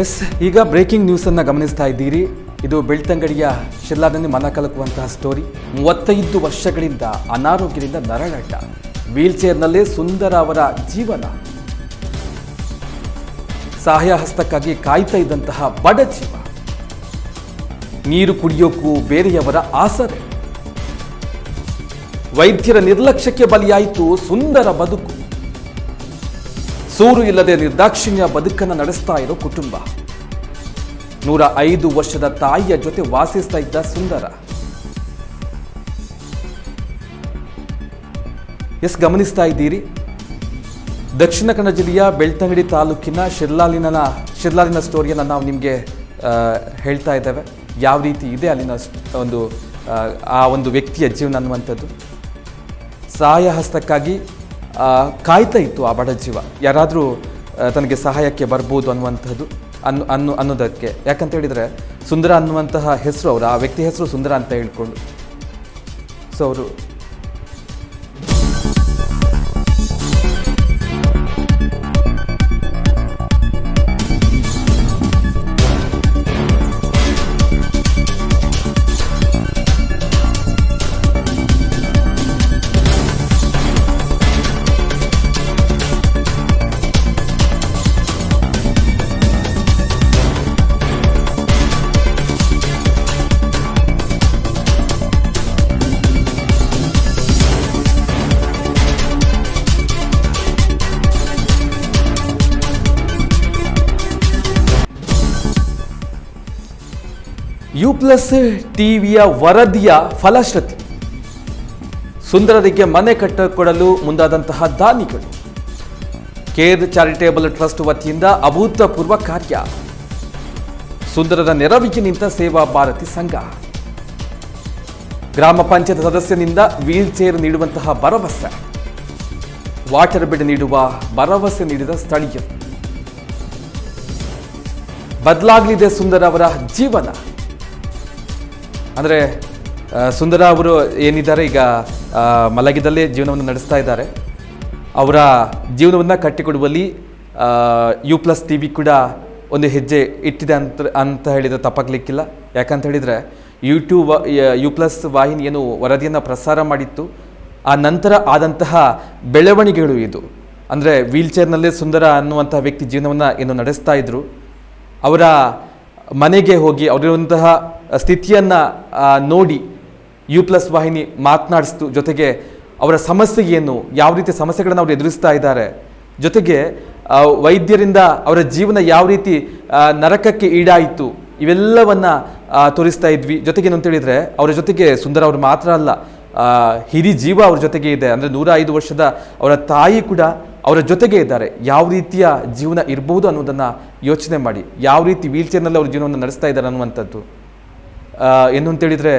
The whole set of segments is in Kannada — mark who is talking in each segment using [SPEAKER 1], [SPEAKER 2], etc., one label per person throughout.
[SPEAKER 1] ಎಸ್, ಈಗ ಬ್ರೇಕಿಂಗ್ ನ್ಯೂಸನ್ನು ಗಮನಿಸ್ತಾ ಇದ್ದೀರಿ. ಇದು ಬೆಳ್ತಂಗಡಿಯ ಶಿರ್ಲಾದಲ್ಲಿ ಮನ ಕಲಕುವಂತಹ ಸ್ಟೋರಿ ಮೂವತ್ತೈದು ವರ್ಷಗಳಿಂದ ಅನಾರೋಗ್ಯದಿಂದ ನರಳಾಟ. ವೀಲ್ ಚೇರ್ನಲ್ಲೇ ಸುಂದರ ಅವರ ಜೀವನ. ಸಹಾಯ ಹಸ್ತಕ್ಕಾಗಿ ಕಾಯ್ತಾ ಇದ್ದಂತಹ ಬಡ ಜೀವ. ನೀರು ಕುಡಿಯೋಕ್ಕೂ ಬೇರೆಯವರ ಆಸರೆ. ವೈದ್ಯರ ನಿರ್ಲಕ್ಷ್ಯಕ್ಕೆ ಬಲಿಯಾಯಿತು ಸುಂದರ ಬದುಕು. ಸೂರು ಇಲ್ಲದೆ ನಿರ್ದಾಕ್ಷಿಣ್ಯ ಬದುಕನ್ನು ನಡೆಸ್ತಾ ಇರೋ ಕುಟುಂಬ. ನೂರ ಐದು ವರ್ಷದ ತಾಯಿಯ ಜೊತೆ ವಾಸಿಸ್ತಾ ಇದ್ದ ಸುಂದರ. ಎಸ್ ಗಮನಿಸ್ತಾ ಇದ್ದೀರಿ? ದಕ್ಷಿಣ ಕನ್ನಡ ಜಿಲ್ಲೆಯ ಬೆಳ್ತಂಗಡಿ ತಾಲೂಕಿನ ಶಿರ್ಲಾಲಿನ ಶಿರ್ಲಾಲಿನ ಸ್ಟೋರಿಯನ್ನು ನಾವು ನಿಮಗೆ ಹೇಳ್ತಾ ಇದ್ದೇವೆ. ಯಾವ ರೀತಿ ಇದೆ ಅಲ್ಲಿನ ಒಂದು ಆ, ಒಂದು ವ್ಯಕ್ತಿಯ ಜೀವನ ಅನ್ನುವಂಥದ್ದು. ಸಹಾಯ ಹಸ್ತಕ್ಕಾಗಿ ಕಾಯ್ತಾ ಇತ್ತು ಆ ಬಡ ಜೀವ. ಯಾರಾದರೂ ತನಗೆ ಸಹಾಯಕ್ಕೆ ಬರ್ಬೋದು ಅನ್ನುವಂಥದ್ದು, ಅನ್ನು ಅನ್ನು, ಅನ್ನೋದಕ್ಕೆ. ಯಾಕಂತ ಹೇಳಿದರೆ, ಸುಂದರ ಅನ್ನುವಂತಹ ಹೆಸರು ಅವರು, ಆ ವ್ಯಕ್ತಿ ಹೆಸರು ಸುಂದರ ಅಂತ ಹೇಳ್ಕೊಂಡು. ಸೊ ಅವರು ಯು ಪ್ಲಸ್ ಟಿವಿಯ ವರದಿಯ ಫಲಶ್ರುತಿ. ಸುಂದರರಿಗೆ ಮನೆ ಕಟ್ಟಿಕೊಡಲು ಮುಂದಾದಂತಹ ದಾನಿಗಳು. ಕೇರ್ ಚಾರಿಟೇಬಲ್ ಟ್ರಸ್ಟ್ ವತಿಯಿಂದ ಅಭೂತಪೂರ್ವ ಕಾರ್ಯ. ಸುಂದರದ ನೆರವಿಗೆ ನಿಂತ ಸೇವಾ ಭಾರತಿ ಸಂಘ. ಗ್ರಾಮ ಪಂಚಾಯತ್ ಸದಸ್ಯನಿಂದ ವೀಲ್ ಚೇರ್ ನೀಡುವಂತಹ ಭರವಸೆ. ವಾಟರ್ ಬೆಡ್ ನೀಡುವ ಭರವಸೆ ನೀಡಿದ ಸ್ಥಳೀಯರು. ಬದಲಾಗಲಿದೆ ಸುಂದರ ಅವರ ಜೀವನ. ಅಂದರೆ ಸುಂದರ ಅವರು ಏನಿದ್ದಾರೆ ಈಗ ಮಲಗಿದಲ್ಲೇ ಜೀವನವನ್ನು ನಡೆಸ್ತಾ ಇದ್ದಾರೆ. ಅವರ ಜೀವನವನ್ನು ಕಟ್ಟಿಕೊಡುವಲ್ಲಿ ಯು ಪ್ಲಸ್ ಟಿ ವಿ ಕೂಡ ಒಂದು ಹೆಜ್ಜೆ ಇಟ್ಟಿದೆ ಅಂತ ಅಂತ ಹೇಳಿದರೆ ತಪ್ಪಾಗಲಿಕ್ಕಿಲ್ಲ. ಯಾಕಂತ ಹೇಳಿದರೆ ಯೂಟ್ಯೂಬ್ ಯು ಪ್ಲಸ್ ವಾಹಿನಿ ಏನು ವರದಿಯನ್ನು ಪ್ರಸಾರ ಮಾಡಿತ್ತು. ಆ ನಂತರ ಆದಂತಹ ಬೆಳವಣಿಗೆಗಳು ಇದು. ಅಂದರೆ, ವೀಲ್ಚೇರ್ನಲ್ಲೇ ಸುಂದರ ಅನ್ನುವಂತಹ ವ್ಯಕ್ತಿ ಜೀವನವನ್ನು ಏನು ನಡೆಸ್ತಾ ಇದ್ದರು ಅವರ ಮನೆಗೆ ಹೋಗಿ, ಅವರಿರುವಂತಹ ಸ್ಥಿತಿಯನ್ನು ನೋಡಿ ಯು ಪ್ಲಸ್ ವಾಹಿನಿ ಮಾತನಾಡಿಸ್ತು. ಜೊತೆಗೆ ಅವರ ಸಮಸ್ಯೆ ಏನು ಯಾವ ರೀತಿ ಸಮಸ್ಯೆಗಳನ್ನು ಅವರು ಎದುರಿಸ್ತಾ ಇದ್ದಾರೆ. ಜೊತೆಗೆ ವೈದ್ಯರಿಂದ ಅವರ ಜೀವನ ಯಾವ ರೀತಿ ನರಕಕ್ಕೆ ಈಡಾಯಿತು, ಇವೆಲ್ಲವನ್ನು ತೋರಿಸ್ತಾ ಇದ್ವಿ. ಜೊತೆಗೆ ಏನು ಅಂತೇಳಿದರೆ ಅವರ ಜೊತೆಗೆ ಸುಂದರ ಅವರು ಮಾತ್ರ ಅಲ್ಲ ಹಿರಿ ಜೀವ ಅವ್ರ ಜೊತೆಗೆ ಇದೆ. ಅಂದರೆ ನೂರ ಐದು ವರ್ಷದ ಅವರ ತಾಯಿ ಕೂಡ ಅವರ ಜೊತೆಗೆ ಇದ್ದಾರೆ. ಯಾವ ರೀತಿಯ ಜೀವನ ಇರ್ಬೋದು ಅನ್ನೋದನ್ನು ಯೋಚನೆ ಮಾಡಿ. ಯಾವ ರೀತಿ ವೀಲ್ ಚೇರ್ನಲ್ಲಿ ಅವ್ರ ಜೀವನವನ್ನು ನಡೆಸ್ತಾ ಇದ್ದಾರೆ ಅನ್ನುವಂಥದ್ದು. ಏನು ಅಂತೇಳಿದರೆ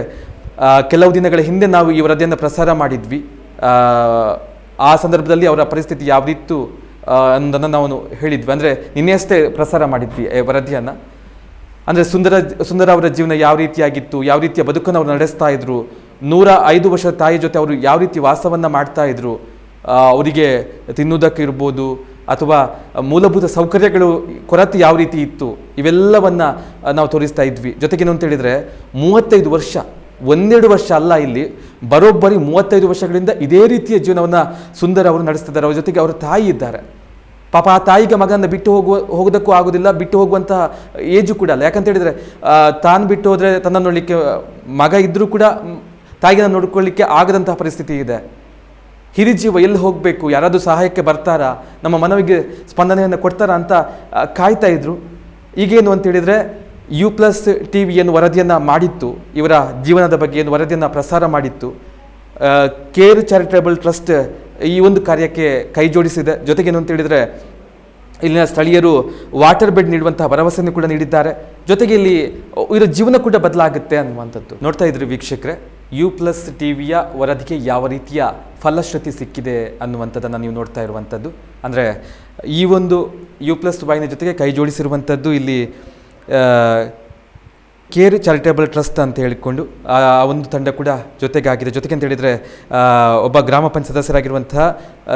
[SPEAKER 1] ಕೆಲವು ದಿನಗಳ ಹಿಂದೆ ನಾವು ಈ ವರದಿಯನ್ನು ಪ್ರಸಾರ ಮಾಡಿದ್ವಿ. ಆ, ಸಂದರ್ಭದಲ್ಲಿ ಅವರ ಪರಿಸ್ಥಿತಿ ಯಾವ ರೀತಿ ಅನ್ನೋದನ್ನು ನಾವು ಹೇಳಿದ್ವಿ. ಅಂದರೆ ನಿನ್ನೆಯಷ್ಟೇ ಪ್ರಸಾರ ಮಾಡಿದ್ವಿ ವರದಿಯನ್ನು. ಅಂದರೆ ಸುಂದರ ಸುಂದರ ಅವರ ಜೀವನ ಯಾವ ರೀತಿಯಾಗಿತ್ತು ಯಾವ ರೀತಿಯ ಬದುಕನ್ನು ಅವರು ನಡೆಸ್ತಾ ಇದ್ರು ನೂರ ಐದು ವರ್ಷದ ತಾಯಿ ಜೊತೆ ಅವರು ಯಾವ ರೀತಿ ವಾಸವನ್ನು ಮಾಡ್ತಾ ಇದ್ರು ಅವರಿಗೆ ತಿನ್ನುವುದಕ್ಕೆ ಇರ್ಬೋದು ಅಥವಾ ಮೂಲಭೂತ ಸೌಕರ್ಯಗಳು ಕೊರತೆ ಯಾವ ರೀತಿ ಇತ್ತು, ಇವೆಲ್ಲವನ್ನು ನಾವು ತೋರಿಸ್ತಾ ಇದ್ವಿ. ಜೊತೆಗೇನು ಅಂತ ಹೇಳಿದರೆ, ಮೂವತ್ತೈದು ವರ್ಷ, ಒಂದೆರಡು ವರ್ಷ ಅಲ್ಲ ಇಲ್ಲಿ, ಬರೋಬ್ಬರಿ ಮೂವತ್ತೈದು ವರ್ಷಗಳಿಂದ ಇದೇ ರೀತಿಯ ಜೀವನವನ್ನು ಸುಂದರ ಅವರು ನಡೆಸ್ತಿದ್ದಾರೆ. ಅವ್ರ ಜೊತೆಗೆ ಅವರ ತಾಯಿ ಇದ್ದಾರೆ. ಪಾಪ ಆ ತಾಯಿಗೆ ಮಗನ ಬಿಟ್ಟು ಹೋಗುವ, ಹೋಗೋದಕ್ಕೂ ಆಗೋದಿಲ್ಲ, ಬಿಟ್ಟು ಹೋಗುವಂತಹ ಏಜು ಕೂಡ ಅಲ್ಲ. ಯಾಕಂತ ಹೇಳಿದರೆ ತಾನು ಬಿಟ್ಟು ಹೋದರೆ ತನ್ನ ನೋಡಲಿಕ್ಕೆ, ಮಗ ಇದ್ದರೂ ಕೂಡ ತಾಯಿಗೆ ನೋಡ್ಕೊಳ್ಳಿಕ್ಕೆ ಆಗದಂತಹ ಪರಿಸ್ಥಿತಿ ಇದೆ. ಹಿರಿಜೀವ ಎಲ್ಲಿ ಹೋಗಬೇಕು? ಯಾರಾದರೂ ಸಹಾಯಕ್ಕೆ ಬರ್ತಾರಾ? ನಮ್ಮ ಮನವಿಗೆ ಸ್ಪಂದನೆಯನ್ನು ಕೊಡ್ತಾರಾ ಅಂತ ಕಾಯ್ತಾ ಇದ್ರು. ಈಗೇನು ಅಂತ ಹೇಳಿದರೆ ಯು ಪ್ಲಸ್ ಟಿ ವಿ ಏನು ವರದಿಯನ್ನು ಮಾಡಿತ್ತು. ಇವರ ಜೀವನದ ಬಗ್ಗೆ ಏನು ವರದಿಯನ್ನು ಪ್ರಸಾರ ಮಾಡಿತ್ತು. ಕೇರ್ ಚಾರಿಟೇಬಲ್ ಟ್ರಸ್ಟ್ ಈ ಒಂದು ಕಾರ್ಯಕ್ಕೆ ಕೈ ಜೋಡಿಸಿದೆ. ಜೊತೆಗೇನು ಅಂತ ಹೇಳಿದರೆ, ಇಲ್ಲಿನ ಸ್ಥಳೀಯರು ವಾಟರ್ ಬೆಡ್ ನೀಡುವಂತಹ ಭರವಸೆಯನ್ನು ಕೂಡ ನೀಡಿದ್ದಾರೆ. ಜೊತೆಗೆ ಇಲ್ಲಿ, ಇವರ ಜೀವನ ಕೂಡ ಬದಲಾಗುತ್ತೆ ಅನ್ನುವಂಥದ್ದು. ನೋಡ್ತಾ ಇದ್ರಿ ವೀಕ್ಷಕರೇ. ಯು ಪ್ಲಸ್ ಟಿವಿಯ ವರದಿಗೆ ಯಾವ ರೀತಿಯ ಫಲಶ್ರುತಿ ಸಿಕ್ಕಿದೆ ಅನ್ನುವಂಥದ್ದನ್ನು ನೀವು ನೋಡ್ತಾ ಇರುವಂಥದ್ದು. ಅಂದರೆ ಈ ಒಂದು ಯು ಪ್ಲಸ್ ವಾಹಿನಿ ಜೊತೆಗೆ ಕೈ ಜೋಡಿಸಿರುವಂಥದ್ದು ಇಲ್ಲಿ ಕೇರ್ ಚಾರಿಟೇಬಲ್ ಟ್ರಸ್ಟ್ ಅಂತ ಹೇಳಿಕೊಂಡು, ಆ ಒಂದು ತಂಡ ಕೂಡ ಜೊತೆಗಾಗಿದೆ. ಜೊತೆಗೆ ಅಂತ ಹೇಳಿದರೆ ಒಬ್ಬ ಗ್ರಾಮ ಪಂಚಾಯತ್ ಸದಸ್ಯರಾಗಿರುವಂತಹ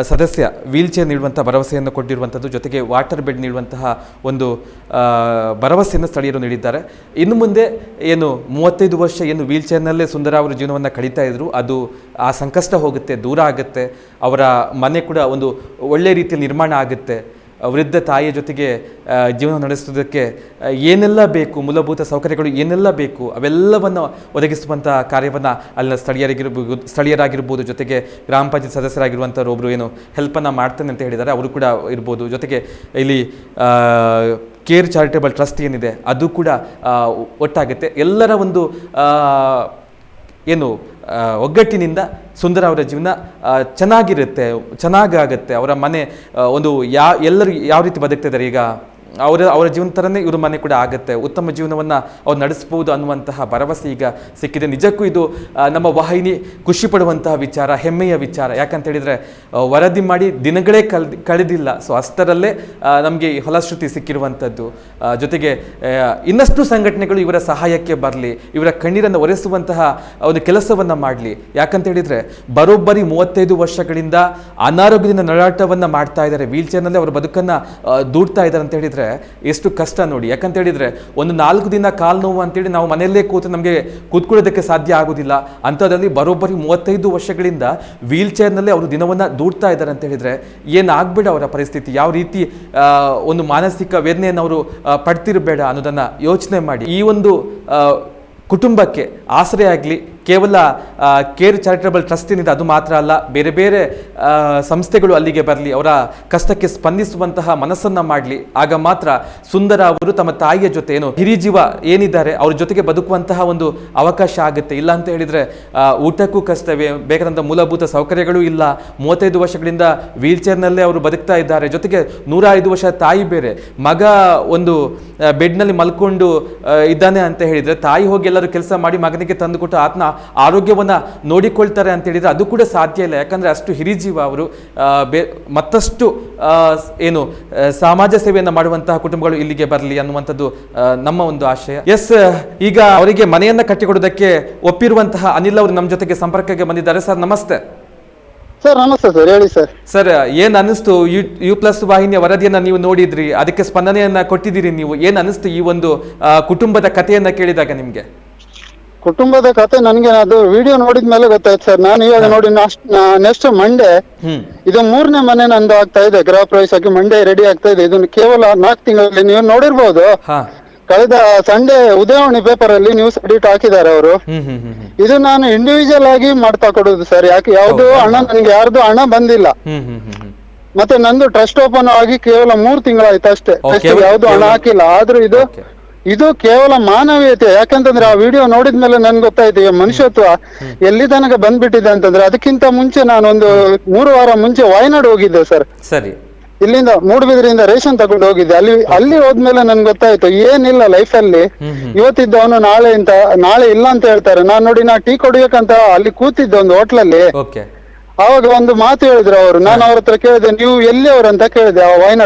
[SPEAKER 1] ಸದಸ್ಯ ವೀಲ್ ಚೇರ್ ನೀಡುವಂಥ ಭರವಸೆಯನ್ನು ಕೊಟ್ಟಿರುವಂಥದ್ದು, ಜೊತೆಗೆ ವಾಟರ್ ಬೆಡ್ ನೀಡುವಂತಹ ಒಂದು ಭರವಸೆಯನ್ನು ಸ್ಥಳೀಯರು ನೀಡಿದ್ದಾರೆ. ಇನ್ನು ಮುಂದೆ ಏನು ಮೂವತ್ತೈದು ವರ್ಷ ಏನು ವೀಲ್ ಚೇರ್ನಲ್ಲೇ ಸುಂದರ ಅವರ ಜೀವನವನ್ನು ಕಳೀತಾ ಇದ್ದರು ಅದು ಆ ಸಂಕಷ್ಟ ಹೋಗುತ್ತೆ, ದೂರ ಆಗುತ್ತೆ, ಅವರ ಮನೆ ಕೂಡ ಒಂದು ಒಳ್ಳೆಯ ರೀತಿಯಲ್ಲಿ ನಿರ್ಮಾಣ ಆಗುತ್ತೆ. ವೃದ್ಧ ತಾಯಿಯ ಜೊತೆಗೆ ಜೀವನ ನಡೆಸುವುದಕ್ಕೆ ಏನೆಲ್ಲ ಬೇಕು, ಮೂಲಭೂತ ಸೌಕರ್ಯಗಳು ಏನೆಲ್ಲ ಬೇಕು, ಅವೆಲ್ಲವನ್ನು ಒದಗಿಸುವಂಥ ಕಾರ್ಯವನ್ನು ಅಲ್ಲಿನ ಸ್ಥಳೀಯರಿಗಿರ್ಬೋದು ಸ್ಥಳೀಯರಾಗಿರ್ಬೋದು, ಜೊತೆಗೆ ಗ್ರಾಮ ಪಂಚಾಯತ್ ಸದಸ್ಯರಾಗಿರುವಂಥವ್ರು ಒಬ್ಬರು ಏನು ಹೆಲ್ಪನ್ನು ಮಾಡ್ತೇನೆ ಅಂತ ಹೇಳಿದ್ದಾರೆ, ಅವರು ಕೂಡ ಇರ್ಬೋದು. ಜೊತೆಗೆ ಇಲ್ಲಿ ಕೇರ್ ಚಾರಿಟೇಬಲ್ ಟ್ರಸ್ಟ್ ಏನಿದೆ, ಅದು ಕೂಡ ಒಟ್ಟಾಗುತ್ತೆ. ಎಲ್ಲರ ಒಂದು ಏನು ಒಗ್ಗಟ್ಟಿನಿಂದ ಸುಂದರ ಅವರ ಜೀವನ ಚೆನ್ನಾಗಿರುತ್ತೆ ಚೆನ್ನಾಗಾಗುತ್ತೆ. ಅವರ ಮನೆ ಒಂದು ಯಾ ಎಲ್ಲರೂ ಯಾವ ರೀತಿ ಬದುಕ್ತಿದ್ದಾರೆ ಈಗ? ಅವರ ಅವರ ಜೀವನ ಥರನೇ ಇವ್ರ ಮನೆ ಕೂಡ ಆಗುತ್ತೆ. ಉತ್ತಮ ಜೀವನವನ್ನು ಅವ್ರು ನಡೆಸ್ಬೋದು ಅನ್ನುವಂತಹ ಭರವಸೆ ಈಗ ಸಿಕ್ಕಿದೆ. ನಿಜಕ್ಕೂ ಇದು ನಮ್ಮ ವಾಹಿನಿ ಖುಷಿ ಪಡುವಂತಹ ವಿಚಾರ ಹೆಮ್ಮೆಯ ವಿಚಾರ. ಯಾಕಂತ ಹೇಳಿದರೆ ವರದಿ ಮಾಡಿ ದಿನಗಳೇ ಕಲ್ ಕಳೆದಿಲ್ಲ. ಸೊ ಅಷ್ಟರಲ್ಲೇ ನಮಗೆ ಫಲಶ್ರುತಿ ಸಿಕ್ಕಿರುವಂಥದ್ದು ಆ, ಜೊತೆಗೆ ಇನ್ನಷ್ಟು ಸಂಘಟನೆಗಳು ಇವರ ಸಹಾಯಕ್ಕೆ ಬರಲಿ ಇವರ ಕಣ್ಣೀರನ್ನು ಒರೆಸುವಂತಹ ಒಂದು ಕೆಲಸವನ್ನು ಮಾಡಲಿ. ಯಾಕಂತ ಹೇಳಿದರೆ ಬರೋಬ್ಬರಿ ಮೂವತ್ತೈದು ವರ್ಷಗಳಿಂದ ಅನಾರೋಗ್ಯದಿಂದ ನಡಾಟವನ್ನು ಮಾಡ್ತಾ ಇದ್ದಾರೆ. ವೀಲ್ ಚೇರ್ನಲ್ಲಿ ಅವರ ಬದುಕನ್ನು ದೂಡ್ತಾ ಇದ್ದಾರೆ ಅಂತ ಹೇಳಿದರೆ ಎಷ್ಟು ಕಷ್ಟ ನೋಡಿ. ಯಾಕಂತ ಹೇಳಿದರೆ ಒಂದು ನಾಲ್ಕು ದಿನ ಕಾಲು ನೋವು ಅಂತೇಳಿ ನಾವು ಮನೆಯಲ್ಲೇ ಕೂತು ನಮಗೆ ಕೂತ್ಕೊಳ್ಳೋದಕ್ಕೆ ಸಾಧ್ಯ ಆಗೋದಿಲ್ಲ. ಅಂಥದ್ರಲ್ಲಿ ಬರೋಬ್ಬರಿ ಮೂವತ್ತೈದು ವರ್ಷಗಳಿಂದ ವೀಲ್ ಚೇರ್ನಲ್ಲೇ ಅವರು ದಿನವನ್ನು ದೂಡ್ತಾ ಇದ್ದಾರೆ ಅಂತ ಹೇಳಿದರೆ ಏನಾಗಬೇಡ ಅವರ ಪರಿಸ್ಥಿತಿ. ಯಾವ ರೀತಿ ಒಂದು ಮಾನಸಿಕ ವೇದನೆಯನ್ನು ಅವರು ಪಡ್ತಿರಬೇಡ ಅನ್ನೋದನ್ನು ಯೋಚನೆ ಮಾಡಿ. ಈ ಒಂದು ಕುಟುಂಬಕ್ಕೆ ಆಸರೆ ಆಗಲಿ ಕೇವಲ ಕೇರ್ ಚಾರಿಟಬಲ್ ಟ್ರಸ್ಟ್ ಏನಿದೆ ಅದು ಮಾತ್ರ ಅಲ್ಲ, ಬೇರೆ ಬೇರೆ ಸಂಸ್ಥೆಗಳು ಅಲ್ಲಿಗೆ ಬರಲಿ, ಅವರ ಕಷ್ಟಕ್ಕೆ ಸ್ಪಂದಿಸುವಂತಹ ಮನಸ್ಸನ್ನು ಮಾಡಲಿ. ಆಗ ಮಾತ್ರ ಸುಂದರ ಅವರು ತಮ್ಮ ತಾಯಿಯ ಜೊತೆ ಏನು, ಹಿರಿಜೀವ ಏನಿದ್ದಾರೆ, ಅವ್ರ ಜೊತೆಗೆ ಬದುಕುವಂತಹ ಒಂದು ಅವಕಾಶ ಆಗುತ್ತೆ. ಇಲ್ಲ ಅಂತ ಹೇಳಿದರೆ ಊಟಕ್ಕೂ ಕಷ್ಟವೇ ಬೇಕಾದಂಥ ಮೂಲಭೂತ ಸೌಕರ್ಯಗಳು ಇಲ್ಲ. ಮೂವತ್ತೈದು ವರ್ಷಗಳಿಂದ ವೀಲ್ ಚೇರ್ನಲ್ಲೇ ಅವರು ಬದುಕ್ತಾ ಇದ್ದಾರೆ. ಜೊತೆಗೆ ನೂರ ಐದು ವರ್ಷ ತಾಯಿ ಬೇರೆ. ಮಗ ಒಂದು ಬೆಡ್ನಲ್ಲಿ ಮಲ್ಕೊಂಡು ಇದ್ದಾನೆ ಅಂತ ಹೇಳಿದರೆ, ತಾಯಿ ಹೋಗಿ ಎಲ್ಲರೂ ಕೆಲಸ ಮಾಡಿ ಮಗನಿಗೆ ತಂದುಕೊಟ್ಟು ಆತನ ಆರೋಗ್ಯವನ್ನ ನೋಡಿಕೊಳ್ತಾರೆ ಅಂತ ಹೇಳಿದ್ರೆ ಅದು ಕೂಡ ಸಾಧ್ಯ ಇಲ್ಲ. ಯಾಕಂದ್ರೆ ಅಷ್ಟು ಹಿರಿಜೀವ ಅವರು ಬೇ ಮತ್ತಷ್ಟು ಏನು ಸಮಾಜ ಸೇವೆಯನ್ನು ಮಾಡುವಂತಹ ಕುಟುಂಬಗಳು ಇಲ್ಲಿಗೆ ಬರಲಿ ಅನ್ನುವಂಥದ್ದು ನಮ್ಮ ಒಂದು ಆಶಯ. ಎಸ್ ಈಗ ಅವರಿಗೆ ಮನೆಯನ್ನ ಕಟ್ಟಿಕೊಡೋದಕ್ಕೆ ಒಪ್ಪಿರುವಂತಹ ಅನಿಲ್ ಅವರು ನಮ್ಮ ಜೊತೆಗೆ ಸಂಪರ್ಕಕ್ಕೆ ಬಂದಿದ್ದಾರೆ. ಸರ್ ನಮಸ್ತೆ.
[SPEAKER 2] ಸರ್ ನಮಸ್ತೆ ಸರ್. ಹೇಳಿ ಸರ್.
[SPEAKER 1] ಸರ್ ಏನ್ ಅನಿಸ್ತು? ಯು ಯು ಪ್ಲಸ್ ವಾಹಿನಿಯ ವರದಿಯನ್ನ ನೀವು ನೋಡಿದ್ರಿ ಅದಕ್ಕೆ ಸ್ಪಂದನೆಯನ್ನ ಕೊಟ್ಟಿದ್ದೀರಿ ನೀವು. ಏನ್ ಅನಿಸ್ತು ಈ ಒಂದು ಕುಟುಂಬದ ಕಥೆಯನ್ನ ಕೇಳಿದಾಗ ನಿಮ್ಗೆ?
[SPEAKER 2] ಕುಟುಂಬದ ಕತೆ ನನ್ಗೆ ಅದು ವಿಡಿಯೋ ನೋಡಿದ ಮೇಲೆ ಗೊತ್ತಾಯ್ತು ಸರ್. ನಾನು ಇವಾಗ ನೋಡಿ ನೆಕ್ಸ್ಟ್ ಮಂಡೇ ಇದು ಮೂರನೇ ಮನೆ ನಂದು ಆಗ್ತಾ ಇದೆ. ಗೃಹ ಪ್ರವೇಶಕ್ಕೆ ಮಂಡೇ ರೆಡಿ ಆಗ್ತಾ ಇದೆ. ಇದನ್ನು ಕೇವಲ ನಾಲ್ಕು ತಿಂಗಳಲ್ಲಿ ನೀವು ನೋಡಿರ್ಬೋದು. ಕಳೆದ ಸಂಡೇ ಉದಯವಾಣಿ ಪೇಪರ್ ಅಲ್ಲಿ ನ್ಯೂಸ್ ಎಡಿಟ್ ಹಾಕಿದ್ದಾರೆ ಅವರು. ಇದು ನಾನು ಇಂಡಿವಿಜುವಲ್ ಆಗಿ ಮಾಡ್ತಾ ಕೊಡುದು ಸರ್. ಯಾಕೆ ಯಾವ್ದು ಹಣ ನನ್ಗೆ ಯಾರ್ದು ಹಣ ಬಂದಿಲ್ಲ. ಮತ್ತೆ ನಂದು ಟ್ರಸ್ಟ್ ಓಪನ್ ಆಗಿ ಕೇವಲ ಮೂರ್ ತಿಂಗಳಾಯ್ತು ಅಷ್ಟೇ. ಯಾವ್ದು ಹಣ ಹಾಕಿಲ್ಲ. ಆದ್ರೂ ಇದು. ಇದು ಕೇವಲ ಮಾನವೀಯತೆ. ಯಾಕಂತಂದ್ರೆ ಆ ವಿಡಿಯೋ ನೋಡಿದ್ಮೇಲೆ ನನ್ಗೆ ಗೊತ್ತಾಯ್ತು ಈ ಮನುಷ್ಯತ್ವ ಎಲ್ಲಿ ತನಕ ಬಂದ್ಬಿಟ್ಟಿದೆ ಅಂತಂದ್ರೆ ಅದಕ್ಕಿಂತ ಮುಂಚೆ ನಾನು ಒಂದು ಮೂರು ವಾರ ಮುಂಚೆ ವಾಯನಾಡ್ ಹೋಗಿದ್ದೆ ಸರ್.
[SPEAKER 1] ಸರಿ.
[SPEAKER 2] ಇಲ್ಲಿಂದ ಮೂಡುಬಿದ್ರಿಂದ ರೇಷನ್ ತಗೊಂಡು ಹೋಗಿದ್ದೆ. ಅಲ್ಲಿ ಅಲ್ಲಿ ಹೋದ್ಮೇಲೆ ನನ್ಗೆ ಗೊತ್ತಾಯ್ತು ಏನಿಲ್ಲ ಲೈಫ್ ಅಲ್ಲಿ. ಇವತ್ತಿದ್ದವನು ನಾಳೆ ಅಂತ ನಾಳೆ ಇಲ್ಲ ಅಂತ ಹೇಳ್ತಾರೆ. ನಾನ್ ನೋಡಿ ನಾ ಟೀ ಕೊಡ್ಬೇಕಂತ ಅಲ್ಲಿ ಕೂತಿದ್ದೆ ಒಂದು ಹೋಟ್ಲಲ್ಲಿ ಅವಾಗ ಒಂದು ಮಾತು ಹೇಳಿದ್ರು ಅವರು. ನಾನು ಅವ್ರ ಹತ್ರ ಕೇಳಿದೆ ನೀವು ಎಲ್ಲಿ ಅವ್ರು ಅಂತ ಕೇಳಿದೆ? ಆ ಅವನು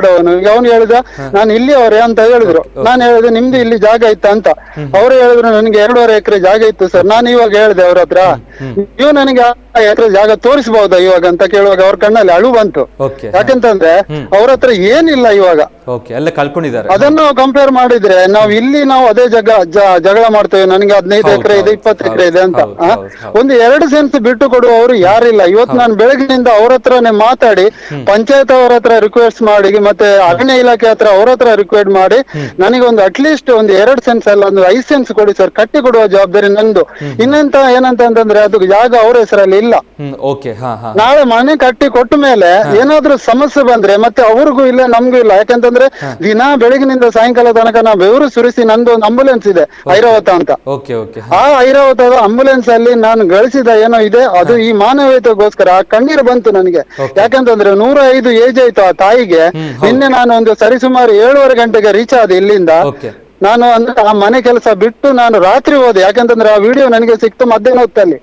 [SPEAKER 2] ಅವನು ಹೇಳಿದ ನಾನು ಇಲ್ಲಿ ಅವರೇ ಅಂತ ಹೇಳಿದ್ರು. ನಾನು ಹೇಳಿದೆ ನಿಮ್ದು ಇಲ್ಲಿ ಜಾಗ ಇತ್ತ ಅಂತ. ಅವ್ರು ಹೇಳಿದ್ರು ನನಗೆ ಎರಡೂವರೆ ಎಕರೆ ಜಾಗ ಇತ್ತು ಸರ್. ನಾನು ಇವಾಗ ಹೇಳಿದೆ ಅವ್ರ ಹತ್ರ. ನೀವು ನನಗೆ ಎಕರೆ ಜಾಗ ತೋರಿಸಬಹುದಾ ಇವಾಗ ಅಂತ ಕೇಳುವಾಗ ಅವ್ರ ಕಣ್ಣಲ್ಲಿ ಅಳು ಬಂತು.
[SPEAKER 1] ಓಕೆ
[SPEAKER 2] ಯಾಕಂತಂದ್ರೆ ಅವ್ರ ಹತ್ರ ಏನಿಲ್ಲ ಇವಾಗ.
[SPEAKER 1] ಓಕೆ ಎಲ್ಲ ಕಳ್ಕೊಂಡಿದ್ದಾರೆ.
[SPEAKER 2] ಅದನ್ನ ಕಂಪೇರ್ ಮಾಡಿದ್ರೆ ನಾವು ಇಲ್ಲಿ ನಾವು ಅದೇ ಜಗ ಜ- ಜಗಳ ಮಾಡ್ತೇವೆ ನನಗೆ ಹದಿನೈದು
[SPEAKER 1] ಹೌದು,
[SPEAKER 2] ಎಕರೆ ಇದೆ ಇಪ್ಪತ್ತು ಎಕರೆ ಇದೆ ಅಂತ.
[SPEAKER 1] ಹೌದು, ಹೌದು, ಹೌದು.
[SPEAKER 2] ಒಂದು ಎರಡು ಸೆನ್ಸ್ ಬಿಟ್ಟು ಕೊಡುವವರು ಯಾರಿಲ್ಲ. ಇವತ್ತು ನಾನು ಬೆಳಗಿನಿಂದ ಅವ್ರ ಹತ್ರನೇ ಮಾತಾಡಿ ಪಂಚಾಯತ್ ಅವ್ರ ಹತ್ರ ರಿಕ್ವೆಸ್ಟ್ ಮಾಡಿ ಮತ್ತೆ ಅರಣ್ಯ ಇಲಾಖೆ ಹತ್ರ ಅವ್ರ ಹತ್ರ ರಿಕ್ವೆಸ್ಟ್ ಮಾಡಿ ನನಗೆ ಒಂದು ಅಟ್ಲೀಸ್ಟ್ ಒಂದು ಎರಡು ಸೆನ್ಸ್ ಅಲ್ಲ ಒಂದು ಐದು ಸೆನ್ಸ್ ಕೊಡಿ ಸರ್. ಕಟ್ಟಿ ಕೊಡುವ ಜವಾಬ್ದಾರಿ ನಂದು. ಇನ್ನೆಂತ ಏನಂತ ಅಂತಂದ್ರೆ ಅದು ಜಾಗ ಅವ್ರ ಹೆಸರಲ್ಲಿ ಇಲ್ಲ.
[SPEAKER 1] ಓಕೆ
[SPEAKER 2] ನಾಳೆ ಮನೆ ಕಟ್ಟಿ ಕೊಟ್ಟ ಮೇಲೆ ಏನಾದ್ರೂ ಸಮಸ್ಯೆ ಬಂದ್ರೆ ಮತ್ತೆ ಅವ್ರಿಗೂ ಇಲ್ಲ ನಮ್ಗೂ ಇಲ್ಲ. ಯಾಕಂತಂದ್ರೆ ದಿನ ಬೆಳಗಿನಿಂದ ಸಾಯಂಕಾಲ ತನಕ ನಾವು ಬೆವರು ಸುರಿಸಿ ನಂದು ಒಂದು ಅಂಬುಲೆನ್ಸ್ ಇದೆ ಐರಾವತ ಅಂತ. ಆ ಐರಾವತದ ಅಂಬುಲೆನ್ಸ್ ಅಲ್ಲಿ ನಾನು ಗಳಿಸಿದ ಏನೋ ಇದೆ ಅದು ಈ ಮಾನವೀಯತೆಗೋಸ್ಕರ ಆ ಕಣ್ಣೀರು ಬಂತು ನನಗೆ. ಯಾಕಂತಂದ್ರೆ ನೂರ ಐದು ಏಜ್ ಆಯ್ತು ಆ ತಾಯಿಗೆ. ನಿನ್ನೆ ನಾನು ಒಂದು ಸರಿಸುಮಾರು ಏಳುವರೆ ಗಂಟೆಗೆ ರೀಚ್ ಆದ ಇಲ್ಲಿಂದ. ನಾನು ಅಂದ್ರೆ ಆ ಮನೆ ಕೆಲಸ ಬಿಟ್ಟು ನಾನು ರಾತ್ರಿ ಹೋದೆ. ಯಾಕಂತಂದ್ರೆ ಆ ವಿಡಿಯೋ ನನಗೆ ಸಿಕ್ತು ಮಧ್ಯಾಹ್ನ ಹೊತ್ತಲ್ಲಿ.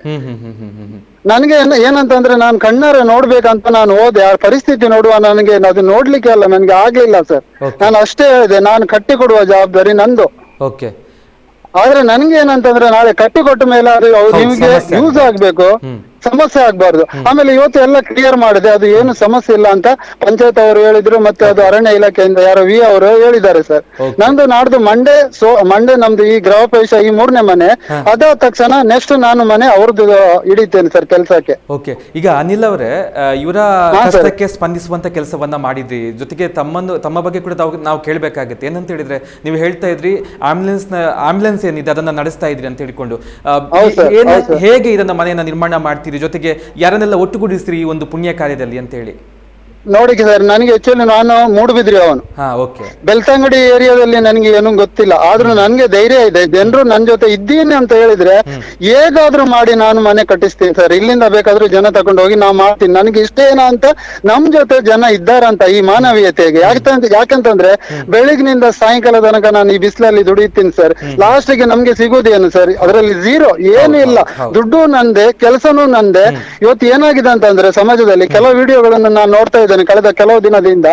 [SPEAKER 2] ನನಗೆ ಏನಂತಂದ್ರೆ ನಾನು ಕಣ್ಣಾರೆ ನೋಡ್ಬೇಕಂತ ನಾನು ಹೋದೆ. ಆ ಪರಿಸ್ಥಿತಿ ನೋಡುವ ನನಗೆ ಅದು ನೋಡ್ಲಿಕ್ಕೆ ಅಲ್ಲ ನನಗೆ ಆಗ್ಲಿಲ್ಲ ಸರ್. ನಾನು ಅಷ್ಟೇ ಹೇಳಿದೆ ನಾನು ಕಟ್ಟಿ ಕೊಡುವ ಜವಾಬ್ದಾರಿ ನಂದು.
[SPEAKER 1] ಓಕೆ
[SPEAKER 2] ಆದ್ರೆ ನನ್ಗೆ ಏನಂತಂದ್ರೆ ನಾಳೆ ಕಟ್ಟಿ ಕೊಟ್ಟ ಮೇಲೆ ಅದು ನಿಮ್ಗೆ ಯೂಸ್ ಆಗ್ಬೇಕು. ಸಮಸ್ಯೆ ಆಗ್ಬಾರ್ದು. ಆಮೇಲೆ ಇವತ್ತು ಎಲ್ಲ ಕ್ಲಿಯರ್ ಮಾಡಿದೆ. ಅದು ಏನು ಸಮಸ್ಯೆ ಇಲ್ಲ ಅಂತ ಪಂಚಾಯತ್ ಅವರು ಹೇಳಿದ್ರು ಮತ್ತೆ ಅದು ಅರಣ್ಯ ಇಲಾಖೆಯಿಂದ ಯಾರೋ ವಿ ಅವರು ಹೇಳಿದ್ದಾರೆ ಸರ್. ನಂದು ನಾಡ್ದು ಮಂಡೆ ಸೊ ಮಂಡೆ ನಮ್ದು ಈ ಗೃಹ ಪ್ರವೇಶ ಈ ಮೂರನೇ ಮನೆ. ಅದಾದ ತಕ್ಷಣ ನೆಕ್ಸ್ಟ್ ನಾನು ಮನೆ ಅವ್ರದ್ದು ಹಿಡಿತೇನೆ ಸರ್ ಕೆಲಸಕ್ಕೆ.
[SPEAKER 1] ಓಕೆ ಈಗ ಅನಿಲ್ ಅವರೇ ಇವರ ಕಷ್ಟಕ್ಕೆ ಸ್ಪಂದಿಸುವಂತ ಕೆಲಸವನ್ನ ಮಾಡಿದ್ರಿ. ಜೊತೆಗೆ ತಮ್ಮನ್ನು ತಮ್ಮ ಬಗ್ಗೆ ಕೂಡ ತಾವು ನಾವು ಕೇಳಬೇಕಾಗುತ್ತೆ. ಏನಂತ ಹೇಳಿದ್ರೆ ನೀವು ಹೇಳ್ತಾ ಇದ್ರಿ ಆಂಬುಲೆನ್ಸ್ ಆಂಬುಲೆನ್ಸ್ ಏನಿದೆ ಅದನ್ನ ನಡೆಸ್ತಾ ಇದ್ರಿ ಅಂತ ಹೇಳಿಕೊಂಡು. ಹೇಗೆ ಇದನ್ನ ಮನೆಯನ್ನ ನಿರ್ಮಾಣ ಮಾಡ್ತೀರಿ ಜೊತೆಗೆ ಯಾರನ್ನೆಲ್ಲ ಒಟ್ಟುಗೂಡಿಸ್ತೀರಿ ಈ ಒಂದು ಪುಣ್ಯ ಕಾರ್ಯದಲ್ಲಿ ಅಂತ
[SPEAKER 2] ನೋಡಿ ಸರ್ ನನಗೆ ಆಕ್ಚುಲಿ ನಾನು ಮೂಡುಬಿದ್ರಿ ಅವನು.
[SPEAKER 1] ಹಾ ಓಕೆ
[SPEAKER 2] ಬೆಳ್ತಂಗಡಿ ಏರಿಯಾದಲ್ಲಿ ನನಗೆ ಏನು ಗೊತ್ತಿಲ್ಲ. ಆದ್ರೂ ನನ್ಗೆ ಧೈರ್ಯ ಇದೆ. ಜನರು ನನ್ ಜೊತೆ ಇದ್ದೀನಿ ಅಂತ ಹೇಳಿದ್ರೆ ಹೇಗಾದ್ರೂ ಮಾಡಿ ನಾನು ಮನೆ ಕಟ್ಟಿಸ್ತೀನಿ ಸರ್. ಇಲ್ಲಿಂದ ಬೇಕಾದ್ರೂ ಜನ ತಗೊಂಡು ಹೋಗಿ ನಾ ಮಾಡ್ತೀನಿ. ನನಗೆ ಇಷ್ಟ ಏನೋ ಅಂತ ನಮ್ ಜೊತೆ ಜನ ಇದ್ದಾರಂತ ಈ ಮಾನವೀಯತೆಗೆ. ಯಾಕಂತ ಯಾಕಂತಂದ್ರೆ ಬೆಳಿಗ್ನಿಂದ ಸಾಯಂಕಾಲ ತನಕ ನಾನು ಈ ಬಿಸಿಲಲ್ಲಿ ದುಡಿತೀನಿ ಸರ್. ಲಾಸ್ಟ್ಗೆ ನಮ್ಗೆ ಸಿಗೋದೇನು ಸರ್? ಅದರಲ್ಲಿ ಝೀರೋ ಏನು ಇಲ್ಲ. ದುಡ್ಡು ನಂದೆ ಕೆಲಸನೂ ನಂದೆ. ಇವತ್ತು ಏನಾಗಿದೆ ಅಂತಂದ್ರೆ ಸಮಾಜದಲ್ಲಿ ಕೆಲವು ವಿಡಿಯೋಗಳನ್ನು ನಾನು ನೋಡ್ತಾ ಇದ್ದೇನೆ. ಕಳೆದ ಕೆಲವು ದಿನದಿಂದ